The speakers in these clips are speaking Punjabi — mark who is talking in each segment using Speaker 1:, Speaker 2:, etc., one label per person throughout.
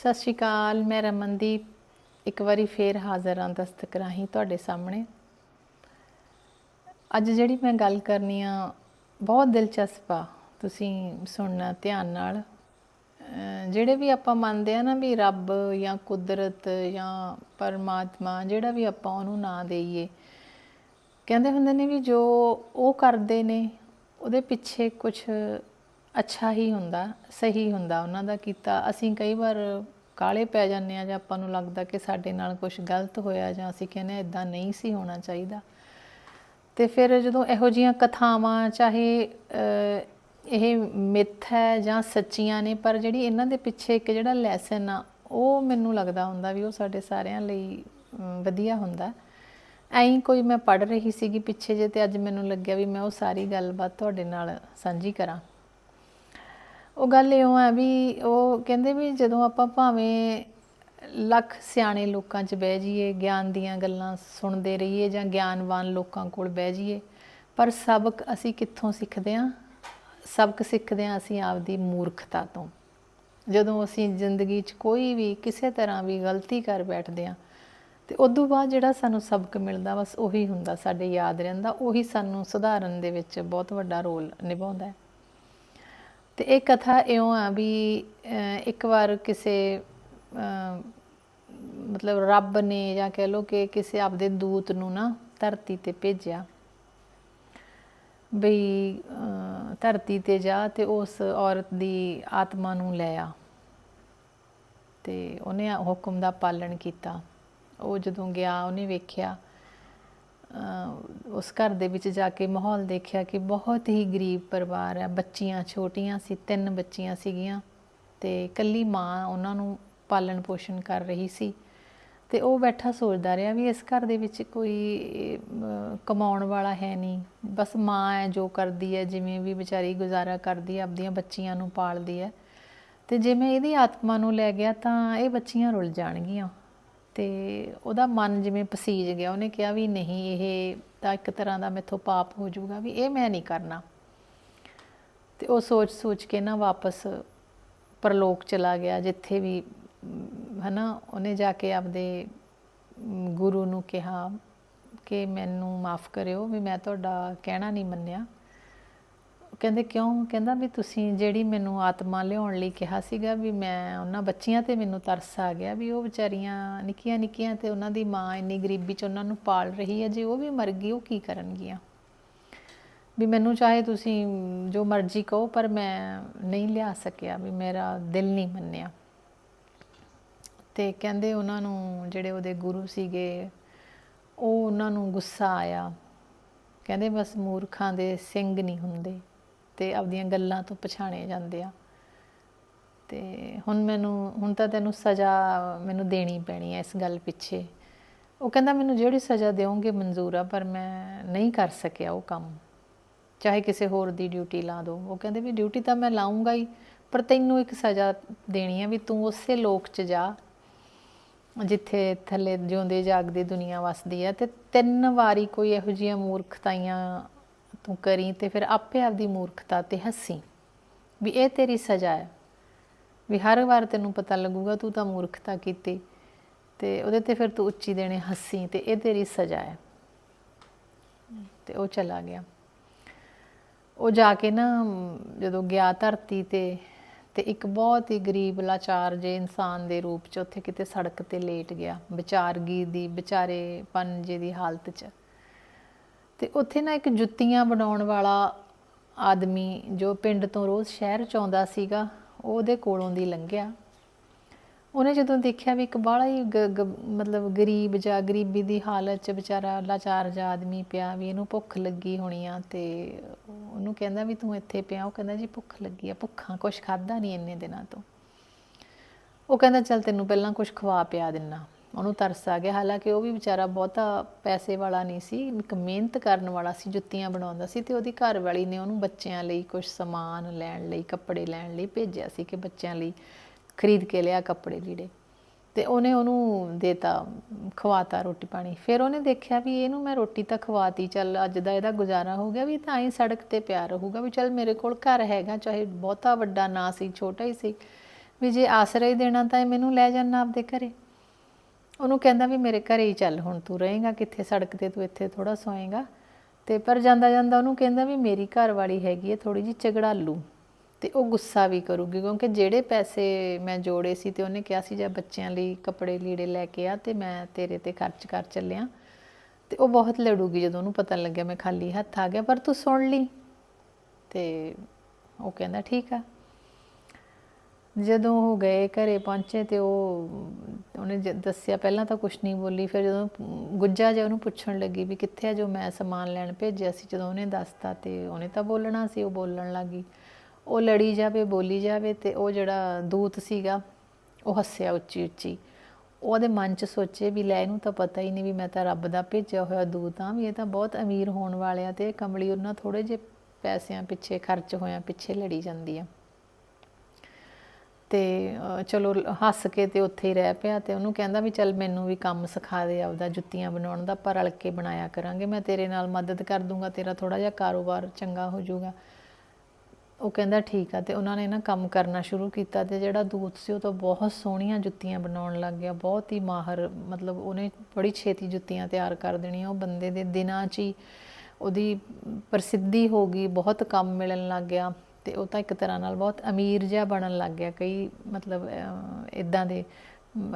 Speaker 1: ਸਤਿ ਸ਼੍ਰੀ ਅਕਾਲ, ਮੈਂ ਰਮਨਦੀਪ। ਇੱਕ ਵਾਰੀ ਫੇਰ ਹਾਜ਼ਰ ਹਾਂ ਦਸਤਕ ਰਾਹੀਂ ਤੁਹਾਡੇ ਸਾਹਮਣੇ। ਅੱਜ ਜਿਹੜੀ ਮੈਂ ਗੱਲ ਕਰਨੀ ਆ, ਬਹੁਤ ਦਿਲਚਸਪ ਆ, ਤੁਸੀਂ ਸੁਣਨਾ ਧਿਆਨ ਨਾਲ। ਜਿਹੜੇ ਵੀ ਆਪਾਂ ਮੰਨਦੇ ਆ ਨਾ ਵੀ ਰੱਬ ਜਾਂ ਕੁਦਰਤ ਜਾਂ ਪਰਮਾਤਮਾ, ਜਿਹੜਾ ਵੀ ਆਪਾਂ ਉਹਨੂੰ ਨਾਂ ਦੇਈਏ, ਕਹਿੰਦੇ ਹੁੰਦੇ ਨੇ ਵੀ ਜੋ ਉਹ ਕਰਦੇ ਨੇ, ਉਹਦੇ ਪਿੱਛੇ ਕੁਝ ਅੱਛਾ ਹੀ ਹੁੰਦਾ, ਸਹੀ ਹੁੰਦਾ, ਉਹਨਾਂ ਦਾ ਕੀਤਾ। ਅਸੀਂ ਕਈ ਵਾਰ ਕਾਲੇ ਪੈ ਜਾਂਦੇ ਆ ਜਾਂ ਆਪਾਂ ਨੂੰ ਲੱਗਦਾ ਕਿ ਸਾਡੇ ਨਾਲ ਕੁਝ ਗਲਤ ਹੋਇਆ ਜਾਂ ਅਸੀਂ ਕਹਿੰਦੇ ਇਦਾਂ ਨਹੀਂ ਸੀ ਹੋਣਾ ਚਾਹੀਦਾ। ਤੇ ਫਿਰ ਜਦੋਂ ਇਹੋ ਜੀਆਂ ਕਥਾਵਾਂ, ਚਾਹੇ ਇਹ ਮਿੱਥ ਹੈ ਜਾਂ ਸੱਚੀਆਂ ਨੇ, ਪਰ ਜਿਹੜੀ ਇਹਨਾਂ ਦੇ ਪਿੱਛੇ ਇੱਕ ਜਿਹੜਾ ਲੈਸਨ ਆ, ਉਹ ਮੈਨੂੰ ਲੱਗਦਾ ਹੁੰਦਾ ਵੀ ਉਹ ਸਾਡੇ ਸਾਰਿਆਂ ਲਈ ਵਧੀਆ ਹੁੰਦਾ। ਐਂ ਕੋਈ ਮੈਂ ਪੜ ਰਹੀ ਸੀਗੀ ਪਿੱਛੇ ਜੇ ਤੇ ਅੱਜ ਮੈਨੂੰ ਲੱਗਿਆ ਵੀ ਮੈਂ ਉਹ ਸਾਰੀ ਗੱਲਬਾਤ ਤੁਹਾਡੇ ਨਾਲ ਸਾਂਝੀ ਕਰਾਂ। ਉਹ ਗੱਲ ਇਉਂ ਆ ਵੀ ਉਹ ਕਹਿੰਦੇ ਵੀ ਜਦੋਂ ਆਪਾਂ ਭਾਵੇਂ ਲੱਖ ਸਿਆਣੇ ਲੋਕਾਂ 'ਚ ਬਹਿ ਜਾਈਏ, ਗਿਆਨ ਦੀਆਂ ਗੱਲਾਂ ਸੁਣਦੇ ਰਹੀਏ ਜਾਂ ਗਿਆਨਵਾਨ ਲੋਕਾਂ ਕੋਲ ਬਹਿ ਜਾਈਏ, ਪਰ ਸਬਕ ਅਸੀਂ ਕਿੱਥੋਂ ਸਿੱਖਦੇ ਹਾਂ? ਸਬਕ ਸਿੱਖਦੇ ਹਾਂ ਅਸੀਂ ਆਪਦੀ ਮੂਰਖਤਾ ਤੋਂ। ਜਦੋਂ ਅਸੀਂ ਜ਼ਿੰਦਗੀ 'ਚ ਕੋਈ ਵੀ ਕਿਸੇ ਤਰ੍ਹਾਂ ਵੀ ਗਲਤੀ ਕਰ ਬੈਠਦੇ ਹਾਂ, ਤੇ ਉਦੋਂ ਬਾਅਦ ਜਿਹੜਾ ਸਾਨੂੰ ਸਬਕ ਮਿਲਦਾ ਬਸ ਉਹੀ ਹੁੰਦਾ, ਸਾਡੇ ਯਾਦ ਰਹਿੰਦਾ, ਉਹੀ ਸਾਨੂੰ ਸੁਧਾਰਨ ਦੇ ਵਿੱਚ ਬਹੁਤ ਵੱਡਾ ਰੋਲ ਨਿਭਾਉਂਦਾ ਹੈ। ਤੇ ਇਹ ਕਥਾ ਇਉਂ ਆ ਵੀ ਇੱਕ ਵਾਰ ਕਿਸੇ ਮਤਲਬ ਰੱਬ ਨੇ ਜਾਂ ਕਹਿ ਲੋ ਕਿ ਕਿਸੇ ਆਪਦੇ ਦੂਤ ਨੂੰ ਨਾ ਧਰਤੀ ਤੇ ਭੇਜਿਆ ਬਈ ਧਰਤੀ ਤੇ ਜਾ ਤੇ ਉਸ ਔਰਤ ਦੀ ਆਤਮਾ ਨੂੰ ਲੈ ਆ। ਤੇ ਉਹਨੇ ਹੁਕਮ ਦਾ ਪਾਲਣ ਕੀਤਾ। ਉਹ ਜਦੋਂ ਗਿਆ, ਉਹਨੇ ਵੇਖਿਆ ਉਸ ਘਰ ਦੇ ਵਿੱਚ ਜਾ ਕੇ ਮਾਹੌਲ ਦੇਖਿਆ ਕਿ ਬਹੁਤ ਹੀ ਗਰੀਬ ਪਰਿਵਾਰ ਹੈ। ਬੱਚੀਆਂ ਛੋਟੀਆਂ ਸੀ, ਤਿੰਨ ਬੱਚੀਆਂ ਸੀਗੀਆਂ ਤੇ ਕੱਲੀ ਮਾਂ ਉਹਨਾਂ ਨੂੰ ਪਾਲਣ ਪੋਸ਼ਣ ਕਰ ਰਹੀ ਸੀ ਤੇ ਉਹ ਬੈਠਾ ਸੋਚਦਾ ਰਿਹਾ ਵੀ ਇਸ ਘਰ ਦੇ ਵਿੱਚ ਕੋਈ ਕਮਾਉਣ ਵਾਲਾ ਹੈ ਨਹੀਂ। ਬਸ ਮਾਂ ਹੈ, ਜੋ ਕਰਦੀ ਹੈ, ਜਿਵੇਂ ਵੀ ਵਿਚਾਰੀ ਗੁਜ਼ਾਰਾ ਕਰਦੀ ਹੈ, ਆਪਦੀਆਂ ਬੱਚੀਆਂ ਨੂੰ ਪਾਲਦੀ ਹੈ। ਤੇ ਜੇ ਮੈਂ ਇਹਦੀ ਆਤਮਾ ਨੂੰ ਲੈ ਗਿਆ ਤਾਂ ਇਹ ਬੱਚੀਆਂ ਰੁੱਲ ਜਾਣਗੀਆਂ। ਤੇ ਉਹਦਾ ਮਨ ਜਿਵੇਂ ਪਸੀਜ ਗਿਆ ਉਹਨੇ ਕਿਹਾ ਵੀ ਨਹੀਂ ਇਹ ਤਾਂ ਇੱਕ ਤਰ੍ਹਾਂ ਦਾ ਮੈਥੋਂ ਪਾਪ ਹੋ ਜਾਊਗਾ ਵੀ ਇਹ ਮੈਂ ਨਹੀਂ ਕਰਨਾ। ਤੇ ਉਹ ਸੋਚ ਸੋਚ ਕੇ ਨਾ ਵਾਪਸ ਪਰਲੋਕ ਚਲਾ ਗਿਆ ਜਿੱਥੇ ਵੀ ਅਮ, ਹਨਾ ਉਹਨੇ ਜਾ ਕੇ ਆਪਦੇ ਗੁਰੂ ਨੂੰ ਕਿਹਾ ਕਿ ਮੈਨੂੰ ਮਾਫ ਕਰਿਓ ਵੀ ਮੈਂ ਤੁਹਾਡਾ ਕਹਿਣਾ ਨਹੀਂ ਮੰਨਿਆ। ਕਹਿੰਦੇ, ਕਿਉਂ? ਕਹਿੰਦਾ ਵੀ ਤੁਸੀਂ ਜਿਹੜੀ ਮੈਨੂੰ ਆਤਮਾ ਲਿਆਉਣ ਲਈ ਕਿਹਾ ਸੀਗਾ ਵੀ ਮੈਂ ਉਹਨਾਂ ਬੱਚੀਆਂ ਤੇ ਮੈਨੂੰ ਤਰਸ ਆ ਗਿਆ ਵੀ ਉਹ ਵਿਚਾਰੀਆਂ ਨਿੱਕੀਆਂ ਨਿੱਕੀਆਂ ਤੇ ਉਹਨਾਂ ਦੀ ਮਾਂ ਇੰਨੀ ਗਰੀਬੀ ਚ ਉਹਨਾਂ ਨੂੰ ਪਾਲ ਰਹੀ ਹੈ, ਜੇ ਉਹ ਵੀ ਮਰ ਗਈ, ਉਹ ਕੀ ਕਰਨਗੀਆਂ? ਵੀ ਮੈਨੂੰ ਚਾਹੇ ਤੁਸੀਂ ਜੋ ਮਰਜ਼ੀ ਕਹੋ, ਪਰ ਮੈਂ ਨਹੀਂ ਲਿਆ ਸਕਿਆ, ਵੀ ਮੇਰਾ ਦਿਲ ਨਹੀਂ ਮੰਨਿਆ। ਤੇ ਕਹਿੰਦੇ ਉਹਨਾਂ ਨੂੰ ਜਿਹੜੇ ਉਹਦੇ ਗੁਰੂ ਸੀਗੇ, ਉਹ ਉਹਨਾਂ ਨੂੰ ਗੁੱਸਾ ਆਇਆ। ਕਹਿੰਦੇ ਬਸ ਮੂਰਖਾਂ ਦੇ ਸਿੰਘ ਨਹੀਂ ਹੁੰਦੇ। ਤੇ ਆਪਦੀਆਂ ਗੱਲਾਂ ਤੋਂ ਪਛਾਣੇ ਜਾਂਦੇ ਆ। ਤੇ ਹੁਣ ਮੈਨੂੰ, ਹੁਣ ਤਾਂ ਤੈਨੂੰ ਸਜ਼ਾ ਮੈਨੂੰ ਦੇਣੀ ਪੈਣੀ ਹੈ ਇਸ ਗੱਲ ਪਿੱਛੇ। ਉਹ ਕਹਿੰਦਾ ਮੈਨੂੰ ਜਿਹੜੀ ਸਜ਼ਾ ਦਿਓਗੇ ਮਨਜ਼ੂਰ ਆ, ਪਰ ਮੈਂ ਨਹੀਂ ਕਰ ਸਕਿਆ ਉਹ ਕੰਮ। ਚਾਹੇ ਕਿਸੇ ਹੋਰ ਦੀ ਡਿਊਟੀ ਲਾ ਦੋ। ਉਹ ਕਹਿੰਦੇ ਵੀ ਡਿਊਟੀ ਤਾਂ ਮੈਂ ਲਾਉਂਗਾ ਹੀ, ਪਰ ਤੈਨੂੰ ਇੱਕ ਸਜ਼ਾ ਦੇਣੀ ਆ ਵੀ ਤੂੰ ਉਸੇ ਲੋਕ 'ਚ ਜਾ, ਜਿੱਥੇ ਥੱਲੇ ਜਿਉਂਦੇ ਜਾਗਦੇ ਦੁਨੀਆ ਵਸਦੀ ਆ। ਤੇ ਤਿੰਨ ਵਾਰੀ ਕੋਈ ਇਹੋ ਜਿਹੀਆਂ ਮੂਰਖਤਾਈਆਂ ਤੂੰ ਕਰੀ ਤੇ ਫਿਰ ਆਪੇ ਆਪਦੀ ਮੂਰਖਤਾ ਤੇ ਹੱਸੀ। ਵੀ ਇਹ ਤੇਰੀ ਸਜ਼ਾ ਹੈ। ਵੀ ਹਰ ਵਾਰ ਤੈਨੂੰ ਪਤਾ ਲੱਗੂਗਾ ਤੂੰ ਤਾਂ ਮੂਰਖਤਾ ਕੀਤੀ ਤੇ ਉਹਦੇ ਤੇ ਫਿਰ ਤੂੰ ਉੱਚੀ ਦੇਣੇ ਹੱਸੀ ਤੇ ਇਹ ਤੇਰੀ ਸਜ਼ਾ ਹੈ। ਤੇ ਉਹ ਚਲਾ ਗਿਆ। ਉਹ ਜਾ ਕੇ ਨਾ ਜਦੋਂ ਗਿਆ ਧਰਤੀ ਤੇ ਤੇ ਇੱਕ ਬਹੁਤ ਹੀ ਗਰੀਬ, ਲਾਚਾਰ ਜੇ ਇਨਸਾਨ ਦੇ ਰੂਪ ਚ ਉੱਥੇ ਕਿਤੇ ਸੜਕ ਤੇ ਲੇਟ ਗਿਆ। ਵਿਚਾਰਗੀ ਦੀ ਵਿਚਾਰੇ ਪੰਜੇ ਦੀ ਹਾਲਤ ਚ। ਤੇ ਉੱਥੇ ਨਾ ਇੱਕ ਜੁੱਤੀਆਂ ਬਣਾਉਣ ਵਾਲਾ ਆਦਮੀ ਜੋ ਪਿੰਡ ਤੋਂ ਰੋਜ਼ ਸ਼ਹਿਰ ਚ ਆਉਂਦਾ ਸੀਗਾ, ਉਹਦੇ ਕੋਲੋਂ ਦੀ ਲੰਘਿਆ। ਉਹਨੇ ਜਦੋਂ ਦੇਖਿਆ ਵੀ ਇੱਕ ਬਾਹਲਾ ਹੀ ਗ- ਗ- ਮਤਲਬ ਗਰੀਬ ਜਾਂ ਗਰੀਬੀ ਦੀ ਹਾਲਤ 'ਚ ਵਿਚਾਰਾ ਲਾਚਾਰ ਜਿਹਾ ਆਦਮੀ ਪਿਆ ਵੀ ਇਹਨੂੰ ਭੁੱਖ ਲੱਗੀ ਹੋਣੀ ਆ ਤੇ ਉਹਨੂੰ ਕਹਿੰਦਾ ਵੀ ਤੂੰ ਇੱਥੇ ਪਿਆ। ਉਹ ਕਹਿੰਦਾ ਜੀ ਭੁੱਖ ਲੱਗੀ ਆ, ਭੁੱਖਾਂ ਕੁਛ ਖਾਦਾ ਨਹੀਂ ਇੰਨੇ ਦਿਨਾਂ ਤੋਂ। ਉਹ ਕਹਿੰਦਾ, ਚੱਲ ਤੈਨੂੰ ਪਹਿਲਾਂ ਕੁਛ ਖਵਾ ਪਿਆ ਦਿੰਨਾ। ਉਹਨੂੰ ਤਰਸ ਆ ਗਿਆ। ਹਾਲਾਂਕਿ ਉਹ ਵੀ ਵਿਚਾਰਾ ਬਹੁਤਾ ਪੈਸੇ ਵਾਲਾ ਨਹੀਂ ਸੀ, ਇੱਕ ਮਿਹਨਤ ਕਰਨ ਵਾਲਾ ਸੀ, ਜੁੱਤੀਆਂ ਬਣਾਉਂਦਾ ਸੀ ਤੇ ਉਹਦੀ ਘਰ ਵਾਲੀ ਨੇ ਉਹਨੂੰ ਬੱਚਿਆਂ ਲਈ ਕੁਝ ਸਮਾਨ ਲੈਣ ਲਈ, ਕੱਪੜੇ ਲੈਣ ਲਈ ਭੇਜਿਆ ਸੀ ਕਿ ਬੱਚਿਆਂ ਲਈ ਖਰੀਦ ਕੇ ਲਿਆ ਕੱਪੜੇ ਲੀੜੇ। ਤੇ ਉਹਨੇ ਉਹਨੂੰ ਦੇਤਾ, ਖਵਾਤਾ ਰੋਟੀ ਪਾਣੀ। ਫਿਰ ਉਹਨੇ ਦੇਖਿਆ ਵੀ ਇਹਨੂੰ ਮੈਂ ਰੋਟੀ ਤਾਂ ਖਵਾਤੀ, ਚੱਲ ਅੱਜ ਦਾ ਇਹਦਾ ਗੁਜ਼ਾਰਾ ਹੋ ਗਿਆ ਵੀ ਤਾਂ ਹੀ ਸੜਕ ਤੇ ਪਿਆ ਰਹੂਗਾ ਵੀ ਚੱਲ ਮੇਰੇ ਕੋਲ ਘਰ ਹੈਗਾ, ਚਾਹੇ ਬਹੁਤਾ ਵੱਡਾ ਨਾ ਸੀ, ਛੋਟਾ ਹੀ ਸੀ। ਵੀ ਜੇ ਆਸਰਾ ਹੀ ਦੇਣਾ ਤਾਂ ਇਹ ਮੈਨੂੰ ਲੈ ਜਾਣਾ ਆਪਦੇ ਘਰੇ। ਉਹਨੂੰ ਕਹਿੰਦਾ ਵੀ ਮੇਰੇ ਘਰੇ ਹੀ ਚੱਲ, ਹੁਣ ਤੂੰ ਰਹੇਗਾ ਕਿੱਥੇ, ਸੜਕ ਤੇ ਤੂੰ ਇੱਥੇ ਥੋੜਾ ਸੋਏਗਾ। ਤੇ ਪਰ ਜਾਂਦਾ ਜਾਂਦਾ ਉਹਨੂੰ ਕਹਿੰਦਾ ਵੀ ਮੇਰੀ ਘਰ ਵਾਲੀ ਹੈਗੀ ਹੈ ਥੋੜੀ ਜਿਹੀ ਝਗੜਾਲੂ ਤੇ ਉਹ ਗੁੱਸਾ ਵੀ ਕਰੂਗੀ ਕਿਉਂਕਿ ਜਿਹੜੇ ਪੈਸੇ ਮੈਂ ਜੋੜੇ ਸੀ ਤੇ ਉਹਨੇ ਕਿਹਾ ਸੀ, ਜਾਂ ਬੱਚਿਆਂ ਲਈ ਕੱਪੜੇ ਲੀੜੇ ਲੈ ਕੇ ਆ ਤੇ ਮੈਂ ਤੇਰੇ ਤੇ ਖਰਚ ਕਰ ਚੱਲਿਆ। ਤੇ ਉਹ ਬਹੁਤ ਲੜੂਗੀ ਜਦੋਂ ਉਹਨੂੰ ਪਤਾ ਲੱਗਿਆ ਮੈਂ ਖਾਲੀ ਹੱਥ ਆ ਗਿਆ, ਪਰ ਤੂੰ ਸੁਣ ਲਈ। ਤੇ ਉਹ ਕਹਿੰਦਾ, ਠੀਕ ਆ। ਜਦੋਂ ਉਹ ਗਏ ਘਰੇ ਪਹੁੰਚੇ ਤੇ ਉਹ ਉਹਨੇ ਜ- ਦੱਸਿਆ, ਪਹਿਲਾਂ ਤਾਂ ਕੁਝ ਨਹੀਂ ਬੋਲੀ, ਫਿਰ ਜਦੋਂ ਗੁੱਜਾ ਜਿਹਾ ਉਹਨੂੰ ਪੁੱਛਣ ਲੱਗੀ ਵੀ ਕਿੱਥੇ ਆ ਜੋ ਮੈਂ ਸਮਾਨ ਲੈਣ ਭੇਜਿਆ ਸੀ, ਜਦੋਂ ਉਹਨੇ ਦੱਸਤਾ ਤੇ ਉਹਨੇ ਤਾਂ ਬੋਲਣਾ ਸੀ, ਉਹ ਬੋਲਣ ਲੱਗੀ। ਉਹ ਲੜੀ ਜਾਵੇ, ਬੋਲੀ ਜਾਵੇ ਤੇ ਉਹ ਜਿਹੜਾ ਦੂਤ ਸੀਗਾ, ਉਹ ਹੱਸਿਆ ਉੱਚੀ ਉੱਚੀ। ਉਹਦੇ ਮਨ 'ਚ ਸੋਚੇ ਵੀ ਲੈ ਇਹਨੂੰ ਤਾਂ ਪਤਾ ਹੀ ਨਹੀਂ ਵੀ ਮੈਂ ਤਾਂ ਰੱਬ ਦਾ ਭੇਜਿਆ ਹੋਇਆ ਦੂਤ ਹਾਂ, ਵੀ ਇਹ ਤਾਂ ਬਹੁਤ ਅਮੀਰ ਹੋਣ ਵਾਲਿਆ ਤੇ ਇਹ ਕਮਲੀ ਉਹਨਾਂ ਥੋੜੇ ਜਿਹੇ ਪੈਸਿਆਂ ਪਿੱਛੇ ਖਰਚ ਹੋਇਆ ਪਿੱਛੇ ਲੜੀ ਜਾਂਦੀ ਆ। ਤੇ ਚਲੋ ਹੱਸ ਕੇ ਤੇ ਉੱਥੇ ਹੀ ਰਹਿ ਪਿਆ ਤੇ ਉਹਨੂੰ ਕਹਿੰਦਾ ਵੀ ਚੱਲ ਮੈਨੂੰ ਵੀ ਕੰਮ ਸਿਖਾ ਦੇ ਆਪਦਾ ਜੁੱਤੀਆਂ ਬਣਾਉਣ ਦਾ, ਪਰ ਰਲ ਕੇ ਬਣਾਇਆ ਕਰਾਂਗੇ। ਮੈਂ ਤੇਰੇ ਨਾਲ ਮਦਦ ਕਰ ਦੂੰਗਾ, ਤੇਰਾ ਥੋੜਾ ਜਿਹਾ ਕਾਰੋਬਾਰ ਚੰਗਾ ਹੋ ਜਾਊਗਾ। ਉਹ ਕਹਿੰਦਾ ਠੀਕ ਆ ਤੇ ਉਹਨਾਂ ਨੇ ਨਾ ਕੰਮ ਕਰਨਾ ਸ਼ੁਰੂ ਕੀਤਾ ਤੇ ਜਿਹੜਾ ਦੂਤ ਸੀ ਉਹ ਤਾਂ ਬਹੁਤ ਸੋਹਣੀਆਂ ਜੁੱਤੀਆਂ ਬਣਾਉਣ ਲੱਗ ਗਿਆ, ਬਹੁਤ ਹੀ ਮਾਹਰ, ਮਤਲਬ ਉਹਨੇ ਬੜੀ ਛੇਤੀ ਜੁੱਤੀਆਂ ਤਿਆਰ ਕਰ ਦੇਣੀਆਂ, ਉਹ ਬੰਦੇ ਦੇ ਦਿਨਾਂ 'ਚ ਹੀ ਉਹਦੀ ਪ੍ਰਸਿੱਧੀ ਹੋ ਗਈ, ਬਹੁਤ ਕੰਮ ਮਿਲਣ ਲੱਗ ਗਿਆ। ਤੇ ਉਹ ਤਾਂ ਇੱਕ ਤਰ੍ਹਾਂ ਨਾਲ ਬਹੁਤ ਅਮੀਰ ਜਿਹਾ ਬਣਨ ਲੱਗ ਗਿਆ, ਕਈ ਮਤਲਬ ਇਦਾਂ ਦੇ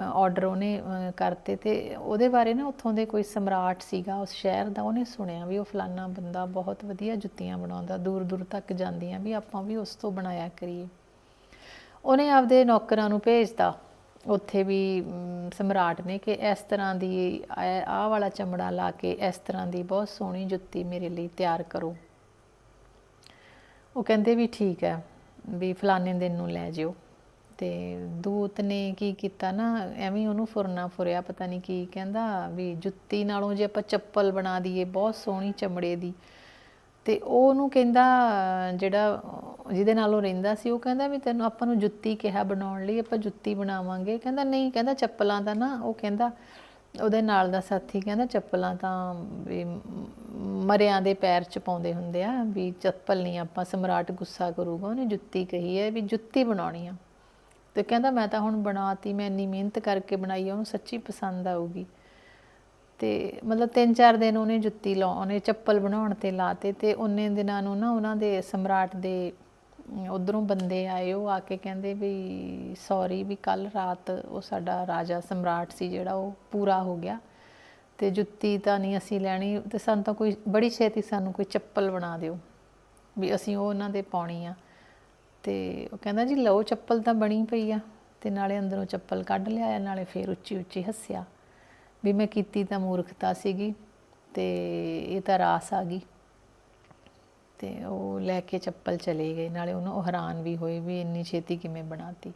Speaker 1: ਆਰਡਰ ਉਹਨੇ ਕਰਤੇ ਤੇ ਉਹਦੇ ਬਾਰੇ ਨਾ ਉੱਥੋਂ ਦੇ ਕੋਈ ਸਮਰਾਟ ਸੀਗਾ ਉਸ ਸ਼ਹਿਰ ਦਾ, ਉਹਨੇ ਸੁਣਿਆ ਵੀ ਉਹ ਫਲਾਨਾ ਬੰਦਾ ਬਹੁਤ ਵਧੀਆ ਜੁੱਤੀਆਂ ਬਣਾਉਂਦਾ, ਦੂਰ ਦੂਰ ਤੱਕ ਜਾਂਦੀਆਂ ਵੀ ਆਪਾਂ ਵੀ ਉਸ ਤੋਂ ਬਣਾਇਆ ਕਰੀਏ। ਉਹਨੇ ਆਪਦੇ ਨੌਕਰਾਂ ਨੂੰ ਭੇਜਤਾ, ਉੱਥੇ ਵੀ ਸਮਰਾਟ ਨੇ ਕਿ ਇਸ ਤਰ੍ਹਾਂ ਦੀ ਆਹ ਵਾਲਾ ਚਮੜਾ ਲਾ ਕੇ ਇਸ ਤਰ੍ਹਾਂ ਦੀ ਬਹੁਤ ਸੋਹਣੀ ਜੁੱਤੀ ਮੇਰੇ ਲਈ ਤਿਆਰ ਕਰੋ। ਉਹ ਕਹਿੰਦੇ ਵੀ ਠੀਕ ਹੈ, ਵੀ ਫਲਾਣੇ ਦਿਨ ਨੂੰ ਲੈ ਜਿਓ। ਤੇ ਦੂਤ ਨੇ ਕੀ ਕੀਤਾ ਨਾ, ਐਵੇਂ ਉਹਨੂੰ ਫੁਰਨਾ ਫੁਰਿਆ, ਪਤਾ ਨਹੀਂ ਕੀ ਕਹਿੰਦਾ, ਵੀ ਜੁੱਤੀ ਨਾਲੋਂ ਜੇ ਆਪਾਂ ਚੱਪਲ ਬਣਾ ਦਈਏ, ਬਹੁਤ ਸੋਹਣੀ ਚਮੜੇ ਦੀ। ਤੇ ਉਹ ਉਹਨੂੰ ਕਹਿੰਦਾ, ਜਿਹੜਾ ਜਿਹਦੇ ਨਾਲ ਉਹ ਰਹਿੰਦਾ ਸੀ, ਉਹ ਕਹਿੰਦਾ ਵੀ ਤੈਨੂੰ ਆਪਾਂ ਨੂੰ ਜੁੱਤੀ ਕਿਹਾ ਬਣਾਉਣ ਲਈ, ਆਪਾਂ ਜੁੱਤੀ ਬਣਾਵਾਂਗੇ। ਕਹਿੰਦਾ ਨਹੀਂ, ਕਹਿੰਦਾ ਚੱਪਲਾਂ ਦਾ ਨਾ, ਉਹ ਕਹਿੰਦਾ ਉਹਦੇ ਨਾਲ ਦਾ ਸਾਥੀ ਕਹਿੰਦਾ ਚੱਪਲਾਂ ਤਾਂ ਵੀ ਮਰਿਆਂ ਦੇ ਪੈਰ ਚ ਪਾਉਂਦੇ ਹੁੰਦੇ ਆ, ਵੀ ਚੱਪਲ ਨਹੀਂ ਆਪਾਂ, ਸਮਰਾਟ ਗੁੱਸਾ ਕਰੂਗਾ, ਉਹਨੇ ਜੁੱਤੀ ਕਹੀ ਹੈ ਵੀ ਜੁੱਤੀ ਬਣਾਉਣੀ ਆ। ਤੇ ਕਹਿੰਦਾ ਮੈਂ ਤਾਂ ਹੁਣ ਬਣਾਤੀ, ਮੈਂ ਇੰਨੀ ਮਿਹਨਤ ਕਰਕੇ ਬਣਾਈ ਆ, ਉਹਨੂੰ ਸੱਚੀ ਪਸੰਦ ਆਊਗੀ। ਤੇ ਮਤਲਬ ਤਿੰਨ ਚਾਰ ਦਿਨ ਉਹਨੇ ਜੁੱਤੀ ਲਾ, ਉਹਨੇ ਚੱਪਲ ਬਣਾਉਣ ਤੇ ਲਾਤੇ ਤੇ ਉਹਨੇ ਦਿਨਾਂ ਨੂੰ ਨਾ ਉਹਨਾਂ ਦੇ ਸਮਰਾਟ ਦੇ ਉਧਰੋਂ ਬੰਦੇ ਆਏ, ਉਹ ਆ ਕੇ ਕਹਿੰਦੇ ਵੀ ਸੌਰੀ ਵੀ ਕੱਲ ਰਾਤ ਉਹ ਸਾਡਾ ਰਾਜਾ ਸਮਰਾਟ ਸੀ ਜਿਹੜਾ ਉਹ ਪੂਰਾ ਹੋ ਗਿਆ ਤੇ ਜੁੱਤੀ ਤਾਂ ਨਹੀਂ ਅਸੀਂ ਲੈਣੀ ਤੇ ਸਾਨੂੰ ਤਾਂ ਕੋਈ, ਬੜੀ ਛੇਤੀ ਸਾਨੂੰ ਕੋਈ ਚੱਪਲ ਬਣਾ ਦਿਓ ਵੀ ਅਸੀਂ ਉਹ ਉਹਨਾਂ ਦੇ ਪਾਉਣੀ ਆ। ਤੇ ਉਹ ਕਹਿੰਦਾ ਜੀ ਲਓ ਚੱਪਲ ਤਾਂ ਬਣੀ ਪਈ ਆ ਤੇ ਨਾਲੇ ਅੰਦਰੋਂ ਚੱਪਲ ਕੱਢ ਲਿਆ ਨਾਲੇ ਫੇਰ ਉੱਚੀ ਉੱਚੀ ਹੱਸਿਆ। ਵੀ ਮੈਂ ਕੀਤੀ ਤਾਂ ਮੂਰਖਤਾ ਸੀਗੀ ਤੇ ਇਹ ਤਾਂ ਰਾਸ ਆ ਗਈ। ਤੇ ਉਹ ਲੈ ਕੇ ਚੱਪਲ ਚਲੇ ਗਏ, ਨਾਲੇ ਉਹਨੂੰ ਉਹ ਹੈਰਾਨ ਵੀ ਹੋਏ ਵੀ ਇੰਨੀ ਛੇਤੀ ਕਿਵੇਂ ਬਣਾਤੀ।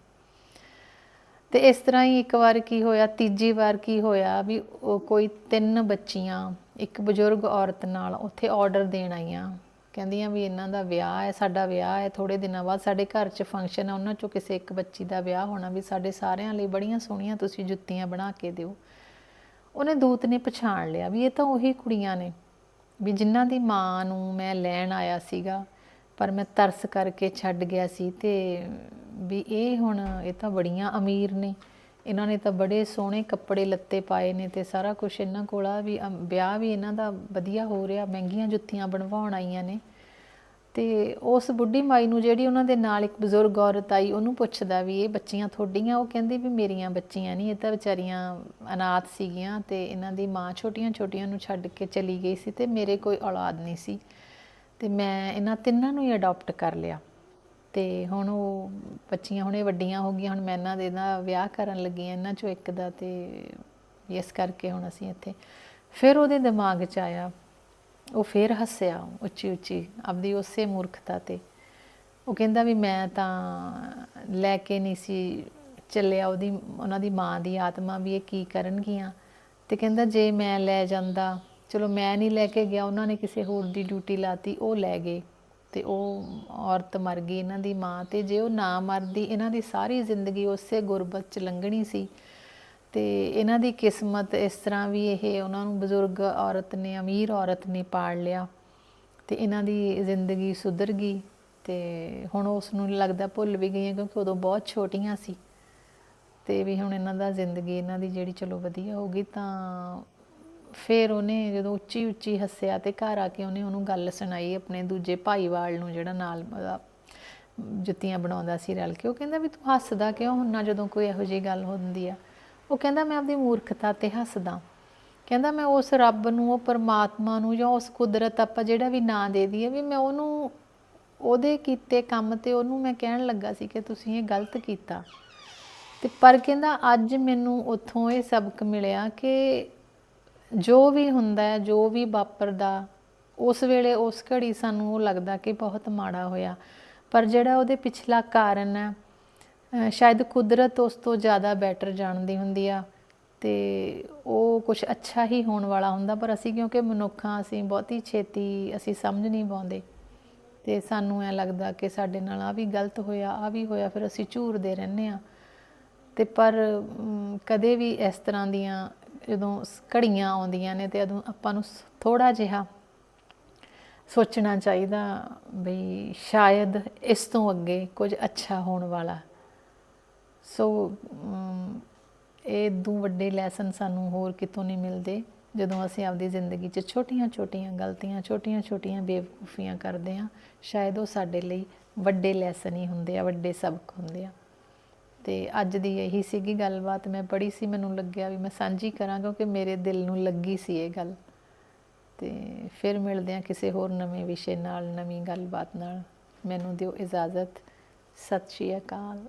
Speaker 1: ਤੇ ਇਸ ਤਰ੍ਹਾਂ ਹੀ ਇੱਕ ਵਾਰ ਕੀ ਹੋਇਆ, ਤੀਜੀ ਵਾਰ ਕੀ ਹੋਇਆ ਵੀ ਉਹ ਕੋਈ ਤਿੰਨ ਬੱਚੀਆਂ, ਇੱਕ ਬਜ਼ੁਰਗ ਔਰਤ ਨਾਲ ਉੱਥੇ ਆਰਡਰ ਦੇਣ ਆਈਆਂ। ਕਹਿੰਦੀਆਂ ਵੀ ਇਹਨਾਂ ਦਾ ਵਿਆਹ ਹੈ, ਸਾਡਾ ਵਿਆਹ ਹੈ ਥੋੜੇ ਦਿਨਾਂ ਬਾਅਦ ਸਾਡੇ ਘਰ 'ਚ ਫੰਕਸ਼ਨ ਆ, ਉਹਨਾਂ 'ਚੋਂ ਕਿਸੇ ਇੱਕ ਬੱਚੀ ਦਾ ਵਿਆਹ ਹੋਣਾ ਵੀ ਸਾਡੇ ਸਾਰਿਆਂ ਲਈ ਬੜੀਆਂ ਸੋਹਣੀਆਂ ਤੁਸੀਂ ਜੁੱਤੀਆਂ ਬਣਾ ਕੇ ਦਿਓ। ਉਹਨੇ ਦੂਤ ਨੇ ਪਛਾਣ ਲਿਆ ਵੀ ਇਹ ਤਾਂ ਉਹੀ ਕੁੜੀਆਂ ਨੇ। ਵੀ ਜਿਨ੍ਹਾਂ ਦੀ ਮਾਂ ਨੂੰ ਮੈਂ ਲੈਣ ਆਇਆ ਸੀਗਾ ਪਰ ਮੈਂ ਤਰਸ ਕਰਕੇ ਛੱਡ ਗਿਆ ਸੀ ਤੇ ਵੀ ਇਹ ਹੁਣ ਇਹ ਤਾਂ ਬੜੀਆਂ ਅਮੀਰ ਨੇ। ਇਹਨਾਂ ਨੇ ਤਾਂ ਬੜੇ ਸੋਹਣੇ ਕੱਪੜੇ ਲੱਤੇ ਪਾਏ ਨੇ ਤੇ ਸਾਰਾ ਕੁਝ ਇਹਨਾਂ ਕੋਲ ਆ ਵੀ ਅਮ, ਵਿਆਹ ਵੀ ਇਹਨਾਂ ਦਾ ਵਧੀਆ ਹੋ ਰਿਹਾ ਮਹਿੰਗੀਆਂ ਜੁੱਤੀਆਂ ਬਣਵਾਉਣ ਆਈਆਂ ਨੇ। ਤੇ ਉਸ ਬੁੱਢੀ ਮਾਈ ਨੂੰ ਜਿਹੜੀ ਉਹਨਾਂ ਦੇ ਨਾਲ ਇੱਕ ਬਜ਼ੁਰਗ ਔਰਤ ਆਈ, ਉਹਨੂੰ ਪੁੱਛਦਾ ਵੀ ਇਹ ਬੱਚੀਆਂ ਤੁਹਾਡੀਆਂ? ਉਹ ਕਹਿੰਦੀ ਵੀ ਮੇਰੀਆਂ ਬੱਚੀਆਂ ਨਹੀਂ ਇਹ ਤਾਂ ਵਿਚਾਰੀਆਂ ਅਨਾਥ ਸੀਗੀਆਂ ਤੇ ਇਹਨਾਂ ਦੀ ਮਾਂ ਛੋਟੀਆਂ ਛੋਟੀਆਂ ਨੂੰ ਛੱਡ ਕੇ ਚਲੀ ਗਈ ਸੀ ਤੇ ਮੇਰੇ ਕੋਈ ਔਲਾਦ ਨਹੀਂ ਸੀ। ਤੇ ਮੈਂ ਇਹਨਾਂ ਤਿੰਨਾਂ ਨੂੰ ਹੀ ਅਡਾਪਟ ਕਰ ਲਿਆ। ਤੇ ਹੁਣ ਉਹ ਬੱਚੀਆਂ ਹੁਣੇ ਵੱਡੀਆਂ ਹੋ ਗਈਆਂ, ਹੁਣ ਮੈਂ ਇਹਨਾਂ ਦੇ ਦਾ ਵਿਆਹ ਕਰਨ ਲੱਗੀ ਹਾਂ, ਇਹਨਾਂ ਚੋਂ ਇੱਕ ਦਾ ਤੇ ਇਸ ਕਰਕੇ ਹੁਣ ਅਸੀਂ ਇੱਥੇ। ਫਿਰ ਉਹਦੇ ਦਿਮਾਗ 'ਚ ਆਇਆ ਉਹ ਫੇਰ ਹੱਸਿਆ, ਉੱਚੀ ਉੱਚੀ, ਆਪਦੀ ਉਸੇ ਮੂਰਖਤਾ ਤੇ। ਉਹ ਕਹਿੰਦਾ ਵੀ ਮੈਂ ਤਾਂ ਲੈ ਕੇ ਨਹੀਂ ਸੀ ਚੱਲਿਆ ਉਹਦੀ, ਉਹਨਾਂ ਦੀ ਮਾਂ ਦੀ ਆਤਮਾ ਵੀ ਇਹ ਕੀ ਕਰਨਗੀਆਂ। ਤੇ ਕਹਿੰਦਾ ਜੇ ਮੈਂ ਲੈ ਜਾਂਦਾ, ਚਲੋ ਮੈਂ ਨਹੀਂ ਲੈ ਕੇ ਗਿਆ, ਉਹਨਾਂ ਨੇ ਕਿਸੇ ਹੋਰ ਦੀ ਡਿਊਟੀ ਲਾਤੀ, ਉਹ ਲੈ ਗਏ। ਤੇ ਉਹ ਔਰਤ ਮਰ ਗਈ ਇਹਨਾਂ ਦੀ ਮਾਂ ਤੇ, ਜੇ ਉਹ ਨਾ ਮਰਦੀ, ਇਹਨਾਂ ਦੀ ਸਾਰੀ ਜ਼ਿੰਦਗੀ ਉਸੇ ਗੁਰਬਤ ਚ ਲੰਘਣੀ ਸੀ। ਤੇ ਇਹਨਾਂ ਦੀ ਕਿਸਮਤ ਇਸ ਤਰ੍ਹਾਂ ਵੀ ਇਹ ਉਹਨਾਂ ਨੂੰ ਬਜ਼ੁਰਗ ਔਰਤ ਨੇ, ਅਮੀਰ ਔਰਤ ਨੇ ਪਾਲ ਲਿਆ ਤੇ ਇਹਨਾਂ ਦੀ ਜ਼ਿੰਦਗੀ ਸੁਧਰ ਗਈ ਤੇ ਹੁਣ ਉਸ ਨੂੰ ਲੱਗਦਾ ਭੁੱਲ ਵੀ ਗਈਆਂ ਕਿਉਂਕਿ ਉਦੋਂ ਬਹੁਤ ਛੋਟੀਆਂ ਸੀ ਤੇ ਵੀ ਹੁਣ ਇਹਨਾਂ ਦਾ ਜ਼ਿੰਦਗੀ ਇਹਨਾਂ ਦੀ ਜਿਹੜੀ ਚਲੋ ਵਧੀਆ ਹੋ ਗਈ ਤਾਂ ਫਿਰ ਉਹਨੇ ਜਦੋਂ ਉੱਚੀ ਉੱਚੀ ਹੱਸਿਆ ਤੇ ਘਰ ਆ ਕੇ ਉਹਨੇ ਉਹਨੂੰ ਗੱਲ ਸੁਣਾਈ ਆਪਣੇ ਦੂਜੇ ਭਾਈਵਾਲ ਨੂੰ ਜਿਹੜਾ ਨਾਲ ਜੁੱਤੀਆਂ ਬਣਾਉਂਦਾ ਸੀ ਰਲ ਕੇ, ਉਹ ਕਹਿੰਦਾ ਵੀ ਤੂੰ ਹੱਸਦਾ ਕਿਉਂ ਹੁੰਨਾ ਜਦੋਂ ਕੋਈ ਇਹੋ ਜਿਹੀ ਗੱਲ ਹੁੰਦੀ ਆ? ਉਹ ਕਹਿੰਦਾ, ਮੈਂ ਆਪਦੀ ਮੂਰਖਤਾ ਤੇ ਹੱਸਦਾ ਕਹਿੰਦਾ, ਮੈਂ ਉਸ ਰੱਬ ਨੂੰ, ਉਹ ਪਰਮਾਤਮਾ ਨੂੰ ਜਾਂ ਉਸ ਕੁਦਰਤ ਆਪਾਂ ਜਿਹੜਾ ਵੀ ਨਾਂ ਦੇ ਦਈਏ, ਵੀ ਮੈਂ ਉਹਨੂੰ, ਉਹਦੇ ਕੀਤੇ ਕੰਮ ਤੇ ਉਹਨੂੰ ਮੈਂ ਕਹਿਣ ਲੱਗਾ ਸੀ ਕਿ ਤੁਸੀਂ ਇਹ ਗਲਤ ਕੀਤਾ। ਤੇ ਪਰ ਕਹਿੰਦਾ, ਅੱਜ ਮੈਨੂੰ ਉੱਥੋਂ ਇਹ ਸਬਕ ਮਿਲਿਆ ਕਿ ਜੋ ਵੀ ਹੁੰਦਾ ਹੈ, ਜੋ ਵੀ ਵਾਪਰਦਾ, ਉਸ ਵੇਲੇ ਉਸ ਘੜੀ ਸਾਨੂੰ ਉਹ ਲੱਗਦਾ ਕਿ ਬਹੁਤ ਮਾੜਾ ਹੋਇਆ। ਪਰ ਜਿਹੜਾ ਉਹਦੇ ਪਿਛਲਾ ਕਾਰਨ ਹੈ ਸ਼ਾਇਦ ਕੁਦਰਤ ਉਸ ਤੋਂ ਜ਼ਿਆਦਾ ਬੈਟਰ ਜਾਣਦੀ ਹੁੰਦੀ ਆ ਤੇ ਉਹ ਕੁਝ ਅੱਛਾ ਹੀ ਹੋਣ ਵਾਲਾ ਹੁੰਦਾ, ਪਰ ਅਸੀਂ ਕਿਉਂਕਿ ਮਨੁੱਖਾਂ ਅਸੀਂ ਬਹੁਤੀ ਛੇਤੀ ਅਸੀਂ ਸਮਝ ਨਹੀਂ ਪਾਉਂਦੇ ਤੇ ਸਾਨੂੰ ਐ ਲੱਗਦਾ ਕਿ ਸਾਡੇ ਨਾਲ ਆ ਵੀ ਗਲਤ ਹੋਇਆ ਆ ਵੀ ਹੋਇਆ, ਫਿਰ ਅਸੀਂ ਝੂਰਦੇ ਰਹਿੰਦੇ ਆ ਤੇ ਪਰ ਕਦੇ ਵੀ ਇਸ ਤਰ੍ਹਾਂ ਦੀਆਂ ਜਦੋਂ ਘੜੀਆਂ ਆਉਂਦੀਆਂ ਨੇ ਤੇ ਉਦੋਂ ਆਪਾਂ ਨੂੰ ਥੋੜਾ ਜਿਹਾ ਸੋਚਣਾ ਚਾਹੀਦਾ ਬਈ ਸ਼ਾਇਦ ਇਸ ਤੋਂ ਅੱਗੇ ਕੁਝ ਅੱਛਾ ਹੋਣ ਵਾਲਾ ਸੋ um, ਇਹ ਦੋ ਵੱਡੇ ਲੈਸਨ ਸਾਨੂੰ ਹੋਰ ਕਿਤੋਂ ਨਹੀਂ ਮਿਲਦੇ, ਜਦੋਂ ਅਸੀਂ ਆਪਦੀ ਜ਼ਿੰਦਗੀ 'ਚ ਛੋਟੀਆਂ-ਛੋਟੀਆਂ ਗਲਤੀਆਂ, ਛੋਟੀਆਂ-ਛੋਟੀਆਂ ਬੇਵਕੂਫੀਆਂ ਕਰਦੇ ਹਾਂ, ਸ਼ਾਇਦ ਉਹ ਸਾਡੇ ਲਈ ਵੱਡੇ ਲੈਸਨ ਹੀ ਹੁੰਦੇ ਆ, ਵੱਡੇ ਸਬਕ ਹੁੰਦੇ ਆ। ਤੇ ਅੱਜ ਦੀ ਇਹੀ ਸੀਗੀ ਗੱਲਬਾਤ, ਮੈਂ ਪੜ੍ਹੀ ਸੀ, ਮੈਨੂੰ ਲੱਗਿਆ ਵੀ ਮੈਂ ਸਾਂਝੀ ਕਰਾਂ ਕਿਉਂਕਿ ਮੇਰੇ ਦਿਲ ਨੂੰ ਲੱਗੀ ਸੀ ਇਹ ਗੱਲ। ਤੇ ਫਿਰ ਮਿਲਦੇ ਹਾਂ ਕਿਸੇ ਹੋਰ ਨਵੇਂ ਵਿਸ਼ੇ ਨਾਲ, ਨਵੀਂ ਗੱਲਬਾਤ ਨਾਲ। ਮੈਨੂੰ ਦਿਓ ਇਜਾਜ਼ਤ। ਸਤਿ ਸ਼੍ਰੀ ਅਕਾਲ।